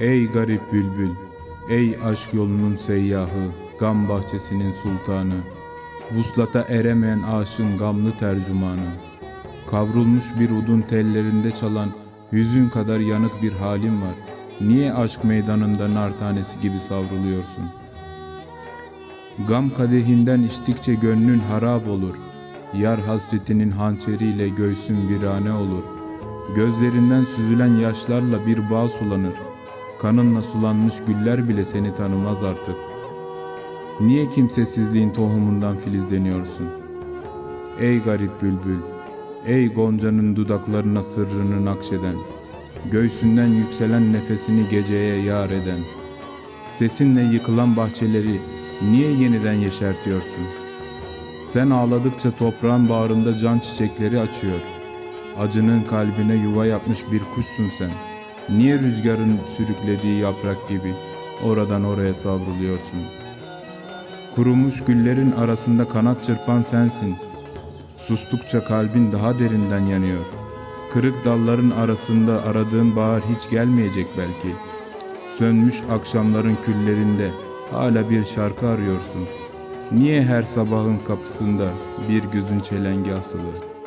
Ey garip bülbül, ey aşk yolunun seyyahı, gam bahçesinin sultanı, vuslata eremeyen aşığın gamlı tercümanı, kavrulmuş bir udun tellerinde çalan hüzün kadar yanık bir halim var. Niye aşk meydanında nar tanesi gibi savruluyorsun? Gam kadehinden içtikçe gönlün harap olur. Yar hasretinin hançeriyle göğsün virane olur. Gözlerinden süzülen yaşlarla bir bağ sulanır. Kanınla sulanmış güller bile seni tanımaz artık. Niye kimsesizliğin tohumundan filizleniyorsun? Ey garip bülbül, ey goncanın dudaklarına sırrını nakşeden, göğsünden yükselen nefesini geceye yar eden, sesinle yıkılan bahçeleri niye yeniden yeşertiyorsun? Sen ağladıkça toprağın bağrında can çiçekleri açıyor. Acının kalbine yuva yapmış bir kuşsun sen. Niye rüzgarın sürüklediği yaprak gibi oradan oraya savruluyorsun? Kurumuş güllerin arasında kanat çırpan sensin. Sustukça kalbin daha derinden yanıyor. Kırık dalların arasında aradığın bahar hiç gelmeyecek belki. Sönmüş akşamların küllerinde hala bir şarkı arıyorsun. Niye her sabahın kapısında bir gözün çelengi asılı?